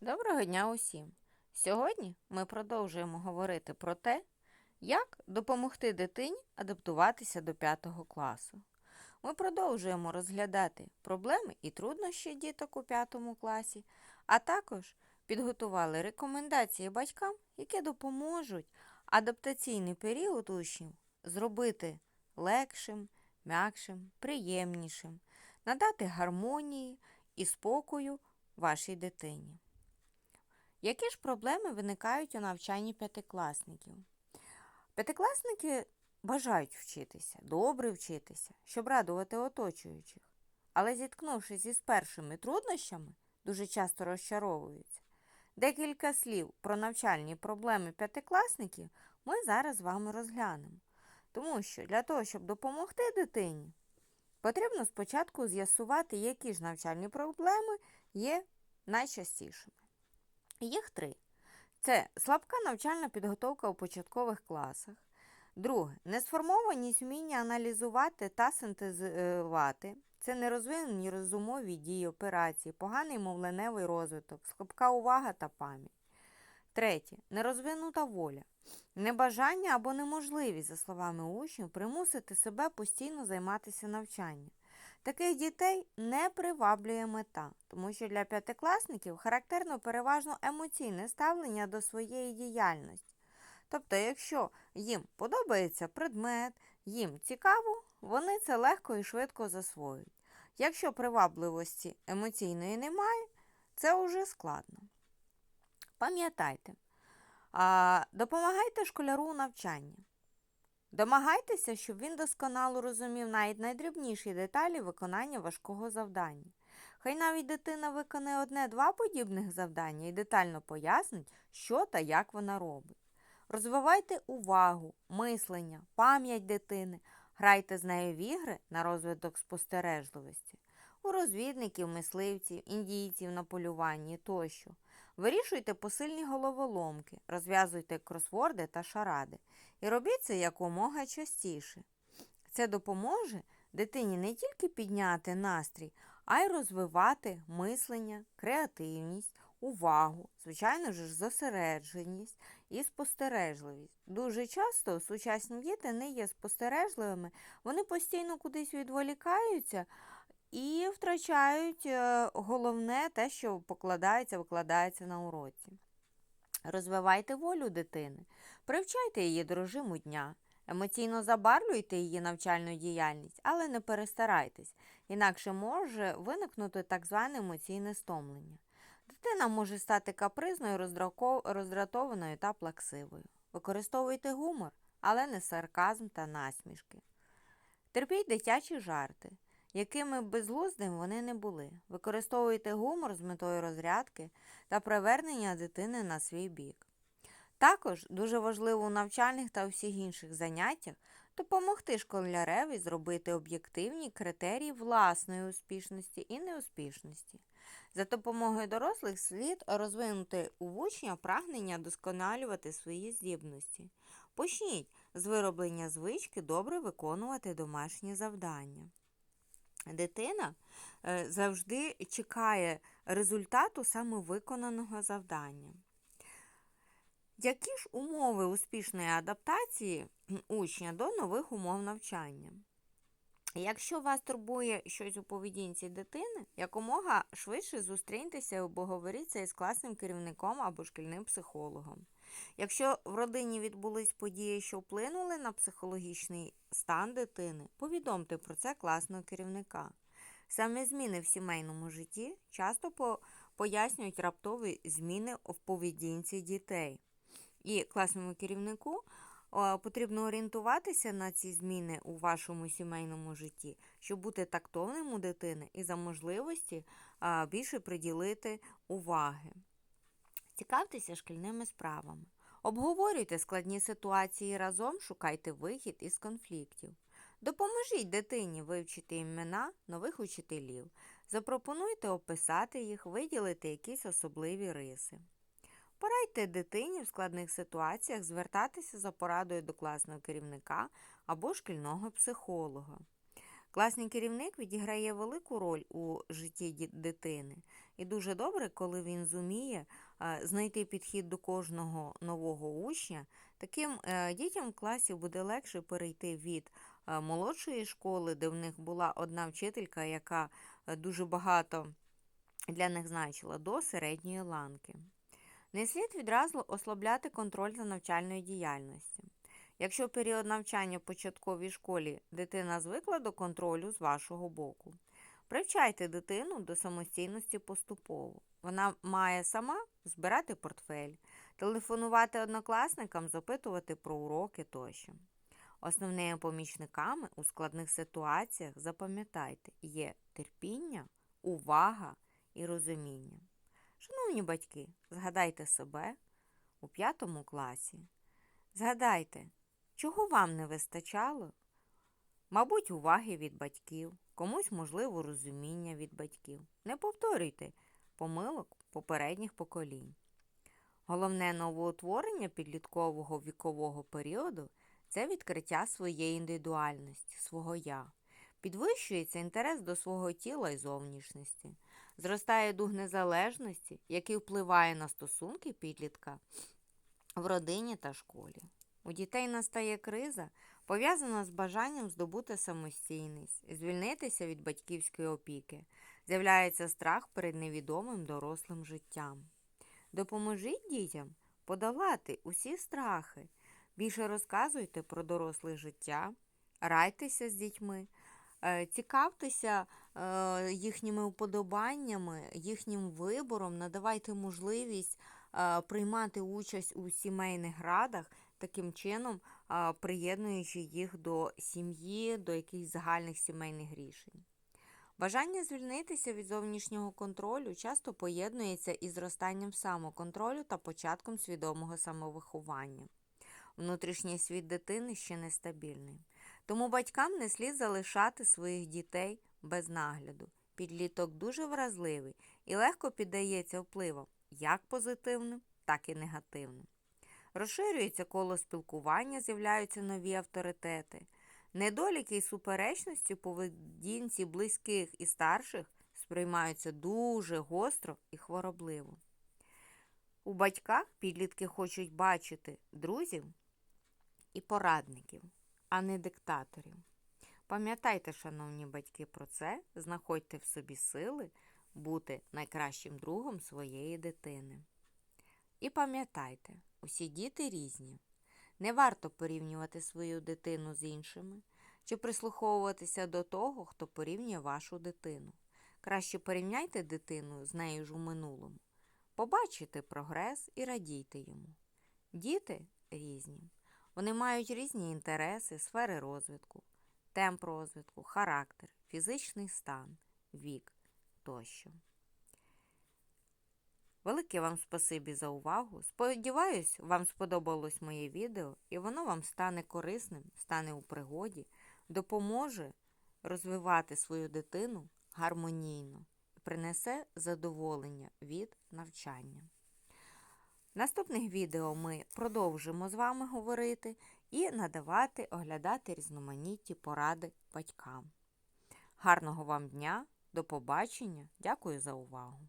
Доброго дня усім! Сьогодні ми продовжуємо говорити про те, як допомогти дитині адаптуватися до 5 класу. Ми продовжуємо розглядати проблеми і труднощі діток у 5 класі, а також підготували рекомендації батькам, які допоможуть адаптаційний період учнів зробити легшим, м'якшим, приємнішим, надати гармонії і спокою вашій дитині. Які ж проблеми виникають у навчанні п'ятикласників? П'ятикласники бажають вчитися, добре вчитися, щоб радувати оточуючих. Але зіткнувшись із першими труднощами, дуже часто розчаровуються. Декілька слів про навчальні проблеми п'ятикласників ми зараз з вами розглянемо. Тому що для того, щоб допомогти дитині, потрібно спочатку з'ясувати, які ж навчальні проблеми є найчастішими. Їх три. Це слабка навчальна підготовка у початкових класах. Друге несформованість вміння аналізувати та синтезувати. Це нерозвинені розумові дії, операції, поганий мовленевий розвиток, слабка увага та пам'ять. Третє нерозвинута воля. Небажання або неможливість, за словами учнів, примусити себе постійно займатися навчанням. Таких дітей не приваблює мета, тому що для п'ятикласників характерно переважно емоційне ставлення до своєї діяльності. Тобто, якщо їм подобається предмет, їм цікаво, вони це легко і швидко засвоюють. Якщо привабливості емоційної немає, це вже складно. Пам'ятайте, допомагайте школяру у навчанні. Домагайтеся, щоб він досконало розумів навіть найдрібніші деталі виконання важкого завдання. Хай навіть дитина виконає одне-два подібних завдання і детально пояснить, що та як вона робить. Розвивайте увагу, мислення, пам'ять дитини, грайте з нею в ігри на розвиток спостережливості, у розвідників, мисливців, індійців на полюванні тощо. Вирішуйте посильні головоломки, розв'язуйте кросворди та шаради. І робіть це якомога частіше. Це допоможе дитині не тільки підняти настрій, а й розвивати мислення, креативність, увагу, звичайно ж, зосередженість і спостережливість. Дуже часто сучасні діти не є спостережливими, вони постійно кудись відволікаються і втрачають е, головне те, що покладається, викладається на уроці. Розвивайте волю дитини, привчайте її до режиму дня, емоційно забарвлюйте її навчальну діяльність, але не перестарайтесь, інакше може виникнути так зване емоційне стомлення. Дитина може стати капризною, роздратованою та плаксивою. Використовуйте гумор, але не сарказм та насмішки. Терпіть дитячі жарти якими б безглуздим вони не були. Використовуйте гумор з метою розрядки та привернення дитини на свій бік. Також дуже важливо у навчальних та всіх інших заняттях допомогти школяреві зробити об'єктивні критерії власної успішності і неуспішності. За допомогою дорослих слід розвинути у учня прагнення досконалювати свої здібності. Почніть з вироблення звички добре виконувати домашні завдання дитина е, завжди чекає результату саме виконаного завдання. Які ж умови успішної адаптації учня до нових умов навчання? Якщо вас турбує щось у поведінці дитини, якомога швидше зустріньтеся і обговоріться із класним керівником або шкільним психологом. Якщо в родині відбулись події, що вплинули на психологічний стан дитини, повідомте про це класного керівника. Саме зміни в сімейному житті часто пояснюють раптові зміни в поведінці дітей. І класному керівнику потрібно орієнтуватися на ці зміни у вашому сімейному житті, щоб бути тактовним у дитини і за можливості більше приділити уваги. Цікавтеся шкільними справами. Обговорюйте складні ситуації разом, шукайте вихід із конфліктів. Допоможіть дитині вивчити імена нових учителів. Запропонуйте описати їх, виділити якісь особливі риси. Порадьте дитині в складних ситуаціях звертатися за порадою до класного керівника або шкільного психолога. Класний керівник відіграє велику роль у житті дитини. І дуже добре, коли він зуміє знайти підхід до кожного нового учня. Таким е, дітям в класі буде легше перейти від е, молодшої школи, де в них була одна вчителька, яка е, дуже багато для них значила, до середньої ланки. Не слід відразу ослабляти контроль за навчальною діяльністю. Якщо період навчання в початковій школі дитина звикла до контролю з вашого боку, привчайте дитину до самостійності поступово. Вона має сама збирати портфель, телефонувати однокласникам, запитувати про уроки тощо. Основними помічниками у складних ситуаціях, запам'ятайте, є терпіння, увага і розуміння. Шановні батьки, згадайте себе у п'ятому класі. Згадайте, чого вам не вистачало? Мабуть, уваги від батьків, комусь, можливо, розуміння від батьків. Не повторюйте помилок попередніх поколінь. Головне новоутворення підліткового вікового періоду це відкриття своєї індивідуальності, свого я. Підвищується інтерес до свого тіла і зовнішності, зростає дух незалежності, який впливає на стосунки підлітка в родині та школі. У дітей настає криза, пов'язана з бажанням здобути самостійність, звільнитися від батьківської опіки. З'являється страх перед невідомим дорослим життям. Допоможіть дітям подолати усі страхи. Більше розказуйте про доросле життя, райтеся з дітьми, е, цікавтеся е, їхніми уподобаннями, їхнім вибором, надавайте можливість е, приймати участь у сімейних радах, таким чином приєднуючи їх до сім'ї, до якихось загальних сімейних рішень. Бажання звільнитися від зовнішнього контролю часто поєднується із зростанням самоконтролю та початком свідомого самовиховання. Внутрішній світ дитини ще нестабільний. Тому батькам не слід залишати своїх дітей без нагляду. Підліток дуже вразливий і легко піддається впливам як позитивним, так і негативним. Розширюється коло спілкування, з'являються нові авторитети. Недоліки і суперечності поведінці близьких і старших сприймаються дуже гостро і хворобливо. У батьках підлітки хочуть бачити друзів і порадників, а не диктаторів. Пам'ятайте, шановні батьки, про це, знаходьте в собі сили бути найкращим другом своєї дитини. І пам'ятайте, усі діти різні. Не варто порівнювати свою дитину з іншими чи прислуховуватися до того, хто порівнює вашу дитину. Краще порівняйте дитину з нею ж у минулому. Побачите прогрес і радійте йому. Діти різні. Вони мають різні інтереси, сфери розвитку, темп розвитку, характер, фізичний стан, вік тощо. Велике вам спасибі за увагу. Сподіваюсь, вам сподобалось моє відео і воно вам стане корисним, стане у пригоді, допоможе розвивати свою дитину гармонійно і принесе задоволення від навчання. В наступних відео ми продовжимо з вами говорити і надавати, оглядати різноманітні поради батькам. Гарного вам дня, до побачення, дякую за увагу!